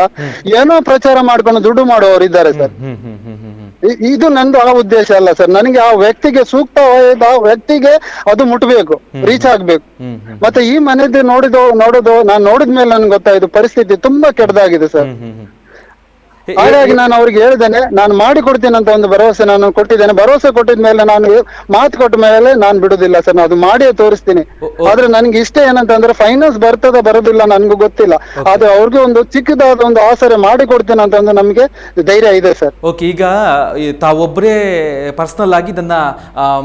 [SPEAKER 2] ಏನೋ ಪ್ರಚಾರ ಮಾಡ್ಕೊಂಡು ದುಡ್ಡು ಮಾಡುವವರು ಇದ್ದಾರೆ ಸರ್. ಇದು ನಂದು ಆ ಉದ್ದೇಶ ಅಲ್ಲ ಸರ್. ನನಗೆ ಆ ವ್ಯಕ್ತಿಗೆ ಸೂಕ್ತವಾದ ಆ ವ್ಯಕ್ತಿಗೆ ಅದು ಮುಟ್ಬೇಕು ರೀಚ್ ಆಗ್ಬೇಕು. ಮತ್ತೆ ಈ ಮನೆದು ನೋಡಿದ ನೋಡೋದು ನಾನು ನೋಡಿದ್ಮೇಲೆ ನನ್ಗೆ ಗೊತ್ತಾಯ್ತು ಪರಿಸ್ಥಿತಿ ತುಂಬಾ ಕೆಟ್ಟದಾಗಿದೆ ಸರ್. ಹಾಗಾಗಿ ನಾನು ಅವ್ರಿಗೆ ಹೇಳಿದ್ದೇನೆ ನಾನು ಮಾಡಿ ಕೊಡ್ತೀನಿ ಅಂತ ಒಂದು ಭರವಸೆ ನಾನು ಕೊಟ್ಟಿದ್ದೇನೆ. ಭರವಸೆ ಕೊಟ್ಟಿದ ಮೇಲೆ ನಾನು ಮಾತು ಕೊಟ್ಟ ಮೇಲೆ ನಾನು ಬಿಡುದಿಲ್ಲ ಸರ್ ಅದು ಮಾಡಿ ತೋರಿಸ್ತೀನಿ. ಆದ್ರೆ ನನ್ಗೆ ಇಷ್ಟ ಏನಂತಂದ್ರೆ ಫೈನಾನ್ಸ್ ಬರ್ತದ ಬರೋದಿಲ್ಲ ನನಗೂ ಗೊತ್ತಿಲ್ಲ. ಆದ್ರೆ ಅವ್ರಿಗೆ ಒಂದು ಚಿಕ್ಕದಾದ ಒಂದು ಆಸರೆ ಮಾಡಿ ಕೊಡ್ತೀನಿ ಅಂತ ಒಂದು ನಮ್ಗೆ ಧೈರ್ಯ ಇದೆ ಸರ್.
[SPEAKER 1] ಓಕೆ ಈಗ ತಾವೊಬ್ಬರೇ ಪರ್ಸನಲ್ ಆಗಿ ಇದನ್ನ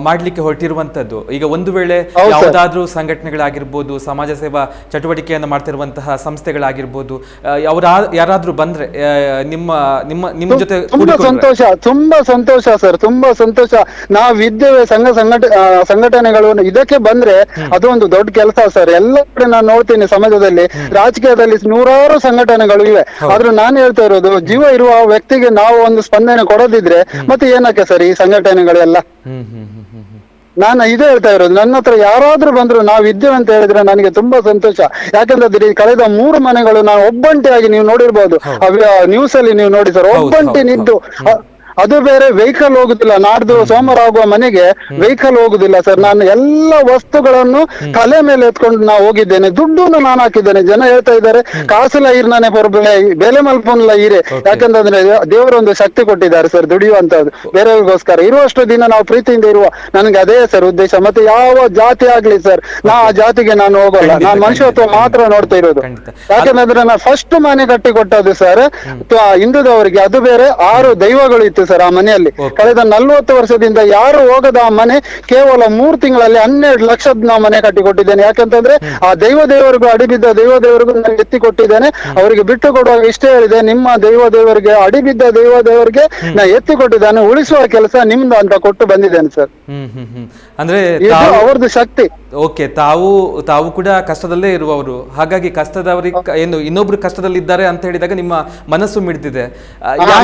[SPEAKER 1] ಮಾಡ್ಲಿಕ್ಕೆ ಹೊರಟಿರುವಂತದ್ದು. ಈಗ ಒಂದು ವೇಳೆ. ಯಾವುದಾದ್ರೂ ಸಂಘಟನೆಗಳಾಗಿರ್ಬೋದು ಸಮಾಜ ಸೇವಾ ಚಟುವಟಿಕೆಯನ್ನು ಮಾಡ್ತಿರುವಂತಹ ಸಂಸ್ಥೆಗಳಾಗಿರ್ಬೋದು ಅವ್ರ ಯಾರಾದ್ರೂ ಬಂದ್ರೆ ಆ, ನಿಮ್ಮ ನಿಮ್ಮ ನಿಮ್ಮ ಜೊತೆ
[SPEAKER 2] ತುಂಬಾ
[SPEAKER 1] ಕೂಡಿಕೊಂಡ್ರೆ-
[SPEAKER 2] ಸಂತೋಷ ತುಂಬಾ ಸಂತೋಷ ಸರ್ ತುಂಬಾ ಸಂತೋಷ. ನಾವಿದ್ದೇವೆ ಸಂಘ ಸಂಘಟ ಆ, ಸಂಘಟನೆಗಳು ಇದಕ್ಕೆ ಬಂದ್ರೆ ಅದು ಒಂದು ದೊಡ್ಡ ಕೆಲಸ ಸರ್. ಎಲ್ಲ ಕಡೆ ನಾನು ನೋಡ್ತೀನಿ ಸಮಾಜದಲ್ಲಿ. ರಾಜಕೀಯದಲ್ಲಿ ನೂರಾರು ಸಂಘಟನೆಗಳು ಇವೆ. ಆದ್ರೂ ನಾನು ಹೇಳ್ತಾ ಇರೋದು ಜೀವ ಇರುವ ವ್ಯಕ್ತಿಗೆ ನಾವು ಒಂದು ಸ್ಪಂದನೆ ಕೊಡೋದಿದ್ರೆ ಮತ್ತೆ ಏನಕ್ಕೆ ಸರ್ ಈ ಸಂಘಟನೆಗಳೆಲ್ಲ?
[SPEAKER 1] ಹ್ಮ್ ಹ್ಮ್ ಹ್ಮ್ ಹ್ಮ್ ಹ್ಮ್.
[SPEAKER 2] ನಾನು ಇದೇ ಹೇಳ್ತಾ ಇರೋದು ನನ್ನ ಹತ್ರ ಯಾರಾದ್ರೂ ಬಂದ್ರು ನಾವು ಇದ್ದೇವೆ ಅಂತ ಹೇಳಿದ್ರೆ ನನಗೆ ತುಂಬಾ ಸಂತೋಷ. ಯಾಕಂದ್ರೆ ಕಳೆದ ಮೂರು ಮನೆಗಳು ನಾವು ಒಬ್ಬಂಟಿಯಾಗಿ ನೀವು ನೋಡಿರ್ಬೋದು. ನ್ಯೂಸ್ ಅಲ್ಲಿ ನೀವು ನೋಡಿ ಸರ್ ಒಬ್ಬಂಟಿ ನಿಂತು ಅದು ಬೇರೆ ವೆಹಿಕಲ್ ಹೋಗುದಿಲ್ಲ. ನಾಡ್ದು ಸೋಮವಾರ ಆಗುವ ಮನೆಗೆ ವೆಹಿಕಲ್ ಹೋಗುದಿಲ್ಲ ಸರ್. ನಾನು ಎಲ್ಲ ವಸ್ತುಗಳನ್ನು ತಲೆ ಮೇಲೆ ಎತ್ಕೊಂಡು ನಾ ಹೋಗಿದ್ದೇನೆ. ದುಡ್ಡನ್ನು ನಾನು ಹಾಕಿದ್ದೇನೆ. ಜನ ಹೇಳ್ತಾ ಇದ್ದಾರೆ ಕಾಸಲ ಈರ್ನಾನೆ ಪೊರ್ಬೆ ಬೆಲೆ ಮಲ್ಪನ್ಲ ಇರೆ. ಯಾಕಂತಂದ್ರೆ ದೇವರು ಒಂದು ಶಕ್ತಿ ಕೊಟ್ಟಿದ್ದಾರೆ ಸರ್ ದುಡಿಯುವಂತದ್ದು ಬೇರೆಯವರಿಗೋಸ್ಕರ ಇರುವಷ್ಟು ದಿನ ನಾವು ಪ್ರೀತಿಯಿಂದ ಇರುವ ನನಗೆ ಅದೇ ಸರ್ ಉದ್ದೇಶ. ಮತ್ತೆ ಯಾವ ಜಾತಿ ಆಗ್ಲಿ ಸರ್ ನಾ ಆ ಜಾತಿಗೆ ನಾನು ಹೋಗಲ್ಲ. ನಾನ್ ಮನುಷ್ಯತ್ವ ಮಾತ್ರ ನೋಡ್ತಾ ಇರೋದು. ಯಾಕಂದ್ರೆ ನಾನು ಫಸ್ಟ್ ಮನೆ ಕಟ್ಟಿ ಕೊಟ್ಟದ್ದು ಸರ್ ಹಿಂದೂದವರಿಗೆ ಅದು ಬೇರೆ ಆರು ದೈವಗಳು ಇತ್ತು ಸರ್ ಆ ಮನೆಯಲ್ಲಿ. ಕಳೆದ ನಲ್ವತ್ತು ವರ್ಷದಿಂದ ಯಾರು ಹೋಗದ ಆ ಮನೆ ಕೇವಲ ಮೂರು ತಿಂಗಳಲ್ಲಿ ಹನ್ನೆರಡು ಲಕ್ಷದ ನಾವು ಮನೆ ಕಟ್ಟಿಕೊಟ್ಟಿದ್ದೇನೆ. ಯಾಕಂತಂದ್ರೆ ಆ ದೈವ ದೇವರಿಗೂ ಅಡಿಬಿದ್ದ ದೈವ ದೇವರಿಗೂ ನಾನು ಎತ್ತಿ ಕೊಟ್ಟಿದ್ದೇನೆ ಅವರಿಗೆ ಬಿಟ್ಟು ಕೊಡುವಾಗ ಇಷ್ಟೇ ಹೇಳಿದೆ ನಿಮ್ಮ ದೈವ ದೇವರಿಗೆ ಅಡಿಬಿದ್ದ ದೈವ ದೇವರಿಗೆ ನಾ ಎತ್ತಿ ಕೊಟ್ಟಿದ್ದಾನೆ ಉಳಿಸುವ ಕೆಲಸ ನಿಮ್ದು ಅಂತ ಕೊಟ್ಟು ಬಂದಿದ್ದೇನೆ ಸರ್.
[SPEAKER 1] ಹ್ಮ್ ಹ್ಮ್ ಹ್ಮ್. ಅಂದ್ರೆ
[SPEAKER 2] ಅವ್ರದ್ದು ಶಕ್ತಿ.
[SPEAKER 1] ಓಕೆ ತಾವು ತಾವು ಕೂಡ ಕಷ್ಟದಲ್ಲೇ ಇರುವವರು. ಹಾಗಾಗಿ ಕಷ್ಟದವರಿಗೆ ಏನು ಇನ್ನೊಬ್ರು ಕಷ್ಟದಲ್ಲಿದ್ದಾರೆ ಅಂತ ಹೇಳಿದಾಗ ನಿಮ್ಮ ಮನಸ್ಸು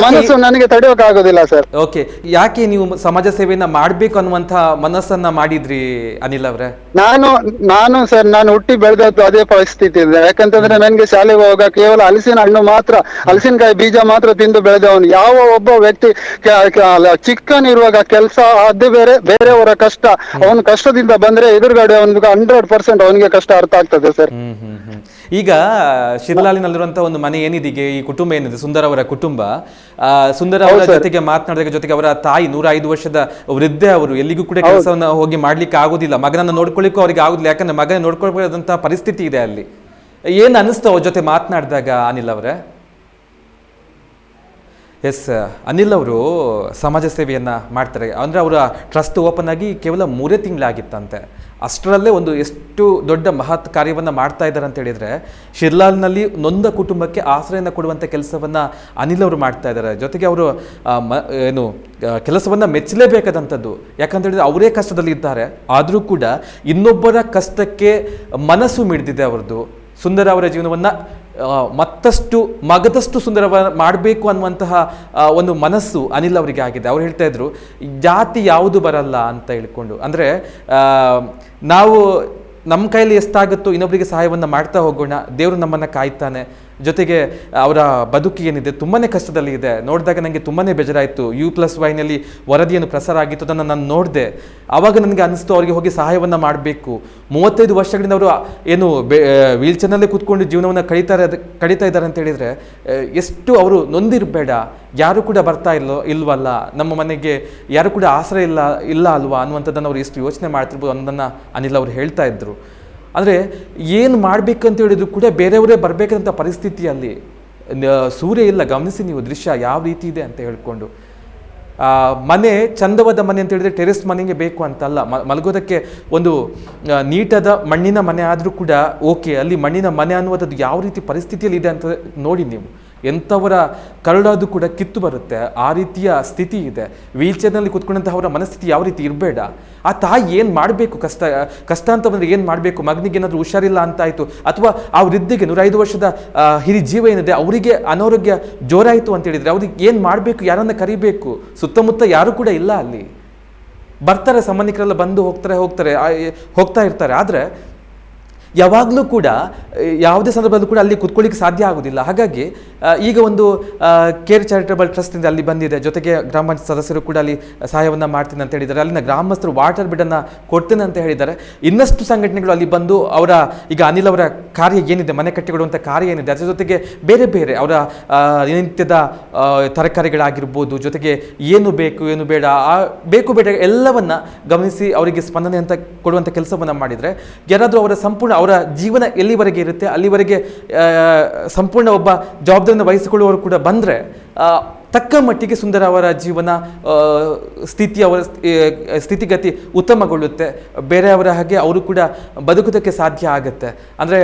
[SPEAKER 2] ಮನಸ್ಸು ನನಗೆ ತಡೆಯೋಕೆ ಆಗೋದಿಲ್ಲ ಸರ್.
[SPEAKER 1] ಓಕೆ ಯಾಕೆ ನೀವು ಸಮಾಜ ಸೇವೆಯನ್ನ ಮಾಡ್ಬೇಕು ಅನ್ನುವಂತ ಮನಸ್ಸನ್ನ ಮಾಡಿದ್ರಿ ಅನಿಲ್ ಅವರೇ?
[SPEAKER 2] ನಾನು ನಾನು ಸರ್ ನಾನು ಹುಟ್ಟಿ ಬೆಳೆದದ್ದು ಅದೇ ಪರಿಸ್ಥಿತಿ ಇದೆ. ಯಾಕಂತಂದ್ರೆ ನನಗೆ ಶಾಲೆಗೆ ಹೋಗ ಕೇವಲ ಹಲಸಿನ ಹಣ್ಣು ಮಾತ್ರ ಹಲಸಿನಕಾಯಿ ಬೀಜ ಮಾತ್ರ ತಿಂದು ಬೆಳೆದವನು. ಯಾವ ಒಬ್ಬ ವ್ಯಕ್ತಿ ಚಿಕ್ಕನಿರುವಾಗ ಕೆಲಸ ಅದು ಬೇರೆ ಬೇರೆಯವರ ಕಷ್ಟ. ಅವನ ಕಷ್ಟದಿಂದ ಬಂದ್ರೆ ಎದುರುಗಡೆ ಅವನಿಗೆ ಹಂಡ್ರೆಡ್ ಪರ್ಸೆಂಟ್ ಅವನಿಗೆ ಕಷ್ಟ ಅರ್ಥ ಆಗ್ತದೆ ಸರ್.
[SPEAKER 1] ಹ್ಮ್ ಹ್ಮ್ ಹ್ಮ್. ಈಗ ಶಿರ್ಲಾಲಿನಲ್ಲಿರುವಂತಹ ಒಂದು ಮನೆ ಏನಿದೆ ಈ ಕುಟುಂಬ ಏನಿದೆ? ಸುಂದರ ಅವರ ಕುಟುಂಬ. ಆ, ಸುಂದರ ಅವರ ಜೊತೆಗೆ ಮಾತನಾಡಿದಾಗ ಜೊತೆಗೆ ಅವರ ತಾಯಿ ನೂರ ಐದು ವರ್ಷದ ವೃದ್ಧೆ ಅವರು ಎಲ್ಲಿಗೂ ಕೂಡ ಕೆಲಸವನ್ನ ಹೋಗಿ ಮಾಡ್ಲಿಕ್ಕೆ ಆಗುದಿಲ್ಲ. ಮಗನನ್ನ ನೋಡ್ಕೊಳ್ಳಿಕ್ಕೂ ಅವ್ರಿಗೆ ಆಗುದಿಲ್ಲ. ಯಾಕಂದ್ರೆ ಮಗನ ನೋಡ್ಕೊಳ್ಬೇಕಾದಂತಹ ಪರಿಸ್ಥಿತಿ ಇದೆ ಅಲ್ಲಿ. ಏನ್ ಅನಿಸ್ತು ಅವ್ರ ಜೊತೆ ಮಾತನಾಡಿದಾಗ ಅನಿಲ್ ಅವರೇ? ಎಸ್, ಅನಿಲ್ ಅವರು ಸಮಾಜ ಸೇವೆಯನ್ನು ಮಾಡ್ತಾರೆ. ಅಂದರೆ ಅವರ ಟ್ರಸ್ಟ್ ಓಪನ್ ಆಗಿ ಕೇವಲ ಮೂರೇ ತಿಂಗಳಾಗಿತ್ತಂತೆ. ಅಷ್ಟರಲ್ಲೇ ಒಂದು ಎಷ್ಟು ದೊಡ್ಡ ಮಹತ್ ಕಾರ್ಯವನ್ನು ಮಾಡ್ತಾ ಇದ್ದಾರೆ ಅಂತ ಹೇಳಿದರೆ, ಶಿರ್ಲಾಲ್ನಲ್ಲಿ ನೊಂದ ಕುಟುಂಬಕ್ಕೆ ಆಶ್ರಯನ ಕೊಡುವಂಥ ಕೆಲಸವನ್ನು ಅನಿಲ್ ಅವರು ಮಾಡ್ತಾ ಇದ್ದಾರೆ ಜೊತೆಗೆ ಅವರು ಮ- ಏನು ಕೆಲಸವನ್ನ ಮೆಚ್ಚಲೇಬೇಕಾದಂಥದ್ದು. ಯಾಕಂತ ಹೇಳಿದ್ರೆ ಅವರೇ ಕಷ್ಟದಲ್ಲಿ ಇದ್ದಾರೆ ಆದರೂ ಕೂಡ ಇನ್ನೊಬ್ಬರ ಕಷ್ಟಕ್ಕೆ ಮನಸ್ಸು ಮಿಡಿದಿದೆ ಅವರದ್ದು. ಸುಂದರ ಅವರ ಜೀವನವನ್ನು ಮತ್ತಷ್ಟು ಮಗದಷ್ಟು ಸುಂದರ ಮಾಡಬೇಕು ಅನ್ನುವಂತಹ ಒಂದು ಮನಸ್ಸು ಅನಿಲ್ ಅವರಿಗೆ ಆಗಿದೆ. ಅವ್ರು ಹೇಳ್ತಾ ಇದ್ರು ಜಾತಿ ಯಾವುದು ಬರಲ್ಲ ಅಂತ ಹೇಳ್ಕೊಂಡು. ಅಂದರೆ ನಾವು ನಮ್ಮ ಕೈಯಲ್ಲಿ ಎಷ್ಟಾಗುತ್ತೋ ಇನ್ನೊಬ್ಬರಿಗೆ ಸಹಾಯವನ್ನು ಮಾಡ್ತಾ ಹೋಗೋಣ, ದೇವರು ನಮ್ಮನ್ನು ಕಾಯ್ತಾನೆ ಜೊತೆಗೆ ಅವರ ಬದುಕು ಏನಿದೆ ತುಂಬಾ ಕಷ್ಟದಲ್ಲಿ ಇದೆ. ನೋಡಿದಾಗ ನನಗೆ ತುಂಬಾ ಬೇಜಾರಾಯಿತು. ಯು ಪ್ಲಸ್ ವೈನಲ್ಲಿ ವರದಿಯನ್ನು ಪ್ರಸಾರ ಆಗಿತ್ತು, ಅದನ್ನು ನಾನು ನೋಡಿದೆ. ಆವಾಗ ನನಗೆ ಅನಿಸ್ತು, ಅವರಿಗೆ ಹೋಗಿ ಸಹಾಯವನ್ನು ಮಾಡಬೇಕು. ಮೂವತ್ತೈದು ವರ್ಷಗಳಿಂದ ಅವರು ಏನು ವೀಲ್ ಚೇರ್ನಲ್ಲೇ ಕೂತ್ಕೊಂಡು ಜೀವನವನ್ನು ಕಳೀತಾರೆ, ಕಳೀತಾ ಇದ್ದಾರೆ ಅಂತ ಹೇಳಿದರೆ ಎಷ್ಟು ಅವರು ನೊಂದಿರಬೇಡ. ಯಾರು ಕೂಡ ಬರ್ತಾ ಇಲ್ಲೋ, ಇಲ್ವಲ್ಲ. ನಮ್ಮ ಮನೆಗೆ ಯಾರು ಕೂಡ ಆಸರೆ ಇಲ್ಲ ಇಲ್ಲ ಅಲ್ವಾ ಅನ್ನುವಂಥದ್ದನ್ನು ಅವರು ಎಷ್ಟು ಯೋಚನೆ ಮಾಡ್ತಿರ್ಬೋದು ಅನ್ನೋದನ್ನು ಅನಿಲ್ ಅವರು ಹೇಳ್ತಾ ಇದ್ರು. ಅಂದರೆ ಏನು ಮಾಡಬೇಕಂತ ಹೇಳಿದ್ರು ಕೂಡ ಬೇರೆಯವರೇ ಬರಬೇಕಂತ ಪರಿಸ್ಥಿತಿಯಲ್ಲಿ ಸೂರ್ಯ ಇಲ್ಲ, ಗಮನಿಸಿ ನೀವು ದೃಶ್ಯ ಯಾವ ರೀತಿ ಇದೆ ಅಂತ ಹೇಳ್ಕೊಂಡು. ಮನೆ ಚಂದವಾದ ಮನೆ ಅಂತ ಹೇಳಿದ್ರೆ ಟೆರೆಸ್ ಮನೆಗೆ ಬೇಕು ಅಂತಲ್ಲ ಮಲಗೋದಕ್ಕೆ ಒಂದು ನೀಟಾದ ಮಣ್ಣಿನ ಮನೆ ಆದರೂ ಕೂಡ ಓಕೆ, ಅಲ್ಲಿ ಮಣ್ಣಿನ ಮನೆ ಅನ್ನುವಂಥದ್ದು ಯಾವ ರೀತಿ ಪರಿಸ್ಥಿತಿಯಲ್ಲಿ ಇದೆ ಅಂತ ನೋಡಿ ನೀವು. ಎಂಥವರ ಕರಡೋದು ಕೂಡ ಕಿತ್ತು ಬರುತ್ತೆ, ಆ ರೀತಿಯ ಸ್ಥಿತಿ ಇದೆ. ವೀಲ್ ಚೇರ್ನಲ್ಲಿ ಕುತ್ಕೊಂಡಂತಹ ಅವರ ಮನಸ್ಥಿತಿ ಯಾವ ರೀತಿ ಇರಬೇಡ. ಆ ತಾಯಿ ಏನು ಮಾಡಬೇಕು? ಕಷ್ಟ ಕಷ್ಟ ಅಂತ ಬಂದರೆ ಏನು ಮಾಡಬೇಕು? ಮಗನಿಗೆ ಏನಾದರೂ ಹುಷಾರಿಲ್ಲ ಅಂತಾಯಿತು ಅಥವಾ ಆ ವೃದ್ಧಿಗೆ ನೂರೈದು ವರ್ಷದ ಹಿರಿ ಜೀವ ಏನಿದೆ, ಅವರಿಗೆ ಅನಾರೋಗ್ಯ ಜೋರಾಯಿತು ಅಂತ ಹೇಳಿದರೆ ಅವ್ರಿಗೆ ಏನು ಮಾಡಬೇಕು? ಯಾರನ್ನು ಕರಿಬೇಕು? ಸುತ್ತಮುತ್ತ ಯಾರು ಕೂಡ ಇಲ್ಲ ಅಲ್ಲಿ. ಬರ್ತಾರೆ ಸಂಬಂಧಿಕರೆಲ್ಲ ಬಂದು ಹೋಗ್ತಾರೆ ಹೋಗ್ತಾರೆ ಹೋಗ್ತಾ ಇರ್ತಾರೆ. ಆದರೆ ಯಾವಾಗಲೂ ಕೂಡ ಯಾವುದೇ ಸಂದರ್ಭದಲ್ಲೂ ಕೂಡ ಅಲ್ಲಿ ಕುತ್ಕೊಳ್ಳಿಕ್ಕೆ ಸಾಧ್ಯ ಆಗೋದಿಲ್ಲ ಹಾಗಾಗಿ ಈಗ ಒಂದು ಕೇರ್ ಚಾರಿಟಬಲ್ ಟ್ರಸ್ಟಿಂದ ಅಲ್ಲಿ ಬಂದಿದೆ. ಜೊತೆಗೆ ಗ್ರಾಮ ಪಂಚಾಯತ್ ಸದಸ್ಯರು ಕೂಡ ಅಲ್ಲಿ ಸಹಾಯವನ್ನು ಮಾಡ್ತೀನಿ ಅಂತ ಹೇಳಿದ್ದಾರೆ. ಅಲ್ಲಿನ ಗ್ರಾಮಸ್ಥರು ವಾಟರ್ ಬಿಡನ್ನು ಕೊಡ್ತೇನೆ ಅಂತ ಹೇಳಿದ್ದಾರೆ. ಇನ್ನಷ್ಟು ಸಂಘಟನೆಗಳು ಅಲ್ಲಿ ಬಂದು ಅವರ, ಈಗ ಅನಿಲ್ ಅವರ ಕಾರ್ಯ ಏನಿದೆ, ಮನೆ ಕಟ್ಟಿಕೊಡುವಂಥ ಕಾರ್ಯ ಏನಿದೆ, ಅದರ ಜೊತೆಗೆ ಬೇರೆ ಬೇರೆ ಅವರ ದಿನನಿತ್ಯದ ನಿತ್ಯದ ತರಕಾರಿಗಳಾಗಿರ್ಬೋದು, ಜೊತೆಗೆ ಏನು ಬೇಕು, ಏನು ಬೇಡ, ಆ, ಬೇಕು, ಬೇಡ ಎಲ್ಲವನ್ನ ಗಮನಿಸಿ ಅವರಿಗೆ ಸ್ಪಂದನೆ ಅಂತ ಕೊಡುವಂಥ ಕೆಲಸವನ್ನು ಮಾಡಿದರೆ, ಯಾರಾದರೂ ಅವರ ಸಂಪೂರ್ಣ ಅವರ ಜೀವನ ಎಲ್ಲಿವರೆಗೆ ಇರುತ್ತೆ, ಅಲ್ಲಿವರೆಗೆ ಸಂಪೂರ್ಣ ಒಬ್ಬ ಜವಾಬ್ದಾರಿಯನ್ನು ವಹಿಸಿಕೊಳ್ಳುವವರು ಕೂಡ ಬಂದರೆ ತಕ್ಕ ಮಟ್ಟಿಗೆ ಸುಂದರ ಅವರ ಜೀವನ ಸ್ಥಿತಿ ಅವರ ಸ್ಥಿ- ಸ್ಥಿತಿಗತಿ ಉತ್ತಮಗೊಳ್ಳುತ್ತೆ. ಬೇರೆಯವರ ಹಾಗೆ ಅವರು ಕೂಡ ಬದುಕೋದಕ್ಕೆ ಸಾಧ್ಯ ಆಗುತ್ತೆ. ಅಂದರೆ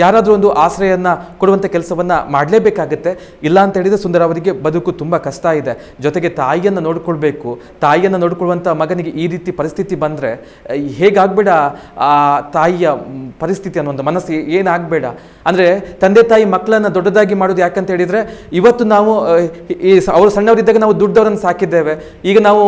[SPEAKER 1] ಯಾರಾದರೂ ಒಂದು ಆಶ್ರಯವನ್ನು ಕೊಡುವಂಥ ಕೆಲಸವನ್ನು ಮಾಡಲೇಬೇಕಾಗತ್ತೆ. ಇಲ್ಲ ಅಂತ ಹೇಳಿದರೆ ಸುಂದರ ಅವರಿಗೆ ಬದುಕು ತುಂಬ ಕಷ್ಟ ಇದೆ. ಜೊತೆಗೆ ತಾಯಿಯನ್ನು ನೋಡಿಕೊಳ್ಬೇಕು. ತಾಯಿಯನ್ನು ನೋಡ್ಕೊಳ್ಳುವಂಥ ಮಗನಿಗೆ ಈ ರೀತಿ ಪರಿಸ್ಥಿತಿ ಬಂದರೆ ಹೇಗಾಗಬೇಡ? ಆ ತಾಯಿಯ ಪರಿಸ್ಥಿತಿ ಅನ್ನೋ ಒಂದು ಮನಸ್ಸು ಏನಾಗಬೇಡ? ಅಂದರೆ ತಂದೆ ತಾಯಿ ಮಕ್ಕಳನ್ನು ದೊಡ್ಡದಾಗಿ ಮಾಡೋದು ಯಾಕಂತ ಹೇಳಿದರೆ, ಇವತ್ತು ನಾವು ಈ ಅವರು ಸಣ್ಣವರಿದ್ದಾಗ ನಾವು ದುಡ್ಡವರನ್ನು ಸಾಕಿದ್ದೇವೆ. ಈಗ ನಾವು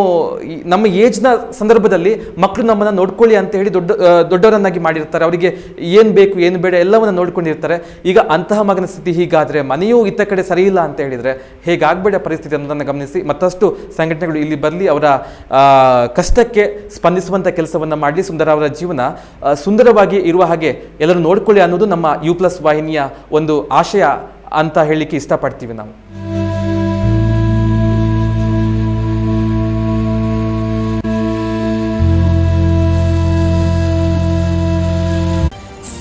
[SPEAKER 1] ನಮ್ಮ ಏಜ್ನ ಸಂದರ್ಭದಲ್ಲಿ ಮಕ್ಕಳು ನಮ್ಮನ್ನು ನೋಡ್ಕೊಳ್ಳಿ ಅಂತ ಹೇಳಿ ದೊಡ್ಡ ದೊಡ್ಡವರನ್ನಾಗಿ ಮಾಡಿರ್ತಾರೆ. ಅವರಿಗೆ ಏನು ಬೇಕು, ಏನು ಬೇಡ, ಎಲ್ಲವನ್ನು ನೋಡ್ಕೊಂಡಿರ್ತಾರೆ. ಈಗ ಅಂತಹ ಮಗನ ಸ್ಥಿತಿ ಹೀಗಾದರೆ ಮನೆಯೂ ಇತ್ತ ಕಡೆ ಸರಿ ಇಲ್ಲ ಅಂತ ಹೇಳಿದರೆ ಹೇಗಾಗಬೇಡ ಪರಿಸ್ಥಿತಿ ಅನ್ನೋದನ್ನು ಗಮನಿಸಿ. ಮತ್ತಷ್ಟು ಸಂಘಟನೆಗಳು ಇಲ್ಲಿ ಬರಲಿ, ಅವರ ಕಷ್ಟಕ್ಕೆ ಸ್ಪಂದಿಸುವಂಥ ಕೆಲಸವನ್ನು ಮಾಡಲಿ. ಸುಂದರ ಅವರ ಜೀವನ ಸುಂದರವಾಗಿ ಇರುವ ಹಾಗೆ ಎಲ್ಲರೂ ನೋಡ್ಕೊಳ್ಳಿ ಅನ್ನೋದು ನಮ್ಮ ಯು ಪ್ಲಸ್ ವಾಹಿನಿಯ ಒಂದು ಆಶಯ ಅಂತ ಹೇಳಲಿಕ್ಕೆ ಇಷ್ಟಪಡ್ತೀವಿ ನಾವು.